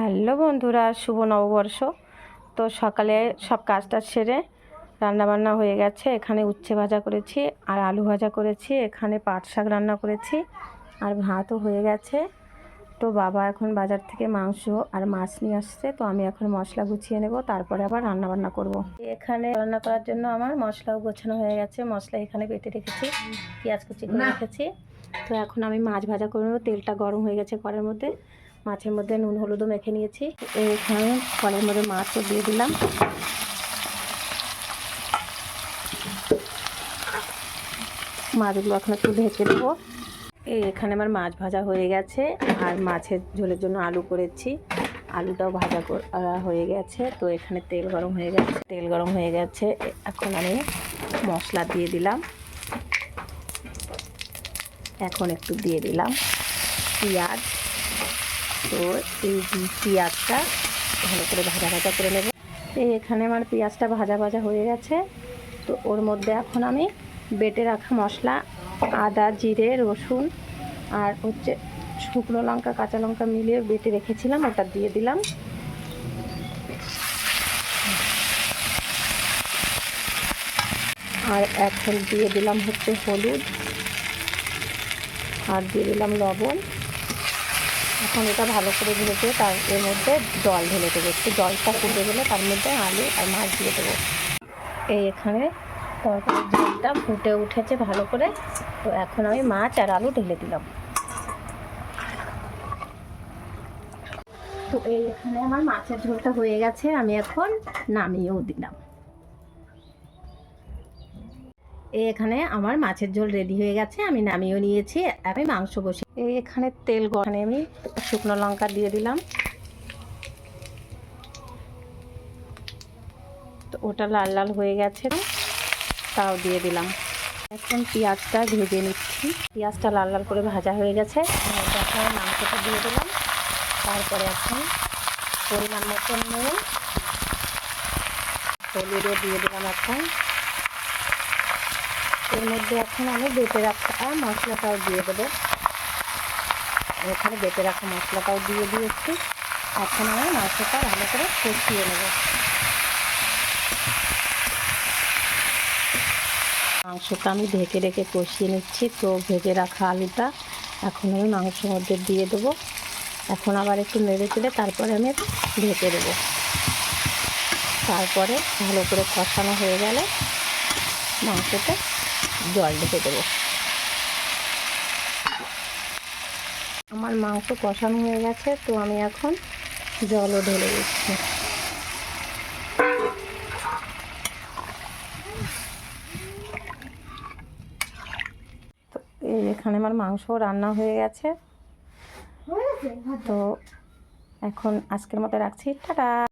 Hello বন্ধুরা শুভ নববর্ষ। তো সকালে সব কাজটা সেরে রান্নাবান্না হয়ে গেছে। এখানে উচ্ছে ভাজা করেছি আর আলু ভাজা করেছি। এখানে পাট শাক রান্না করেছি আর ভাতও হয়ে গেছে। তো বাবা এখন বাজার থেকে মাংস আর মাছ নিয়ে আসছে। তো আমি এখন মশলা গুছিয়ে নেব তারপরে আবার রান্না বান্না করব। এখানে রান্না করার জন্য আমার মশলাও গোছানো হয়ে গেছে। মশলা এখানে বেটে রেখেছি পেঁয়াজ কুচি করে রেখেছি। তো এখন আমি মাছ ভাজা করে নেব। তেলটা গরম হয়ে গেছে ঘরের মধ্যে। মাছের মধ্যে নুন, হলুদও মেখে নিয়েছি। এখানে কড়াইয়ের মধ্যে মাছও দিয়ে দিলাম। মাছগুলো এখন একটু ঢেকে দেবো এখানে আমার মাছ ভাজা হয়ে গেছে, আর মাছের ঝোলের জন্য আলু করেছি। আলুটাও ভাজা করা হয়ে গেছে, তো এখানে তেল গরম হয়ে গেছে। তেল গরম হয়ে গেছে, এখন আমি মশলা দিয়ে দিলাম। এখন একটু দিয়ে দিলাম। পেঁয়াজ তো এই পেঁয়াজটা ভালো করে ভাজা ভাজা করে নেব। এই এখানে আমার পেঁয়াজটা ভাজা ভাজা হয়ে গেছে। তো ওর মধ্যে এখন আমি বেটে রাখা মশলা, আদা, জিরে, রসুন আর হচ্ছে শুকনো লঙ্কা, কাঁচা লঙ্কা মিলিয়ে বেটে রেখেছিলাম, ওটা দিয়ে দিলাম। আর এখন দিয়ে দিলাম হচ্ছে হলুদ আর দিয়ে দিলাম লবণ। এখন এটা ভালো করে ভেজে তার এর মধ্যে জল ঢেলে দেবো। একটু জলটা ফুটে গেলে তার মধ্যে আলু আর মাছ দিয়ে দেবো। এই এখানে তরকারির জলটা ফুটে উঠেছে ভালো করে। তো এখন আমি মাছ আর আলু ঢেলে দিলাম। তো এই এখানে আমার মাছের ঝোলটা হয়ে গেছে, আমি এখন নামিয়েও দিলাম এই এখানে আমার মাছের ঝোল রেডি হয়ে গেছে, আমি নামিয়েও নিয়েছি, আমি মাংস বসে এখানে তেল গরমে আমি শুকনো লঙ্কা দিয়ে দিলাম। তো ওটা লাল লাল হয়ে গেছে, তাও দিয়ে দিলাম। এখন পেঁয়াজটা ভেজে নিচ্ছি। পেঁয়াজটা লাল লাল করে ভাজা হয়ে গেছে এখন মাংসটা দিয়ে দিলাম। তারপরে এখন পরিমাণ মতো নুন, হলুদও দিয়ে দিলাম এখন। এর মধ্যে এখন আমি বেটে রাখা মশলাটাও দিয়ে দেবো। এখানে বেটে রাখা মশলাটাও দিয়ে দিয়েছি। এখন আমি মাংসটা ভালো করে কষিয়ে নেব। মাংসটা আমি ঢেকে রেখে কষিয়ে নিচ্ছি, তো ভেজে রাখা আলুটা এখন আমি মাংসের মধ্যে দিয়ে দেবো। এখন আবার একটু নেড়ে চেড়ে তারপরে আমি ঢেকে দেবো। তারপরে ভালো করে কষানো হয়ে গেলে মাংসটা জল ঢেকে দেবো আমার মাংস কষানো হয়ে গেছে তো আমি এখন জলও ঢেলে দিচ্ছি। এখানে আমার মাংস রান্না হয়ে গেছে। তো এখন আজকের মতো রাখছি টাটা।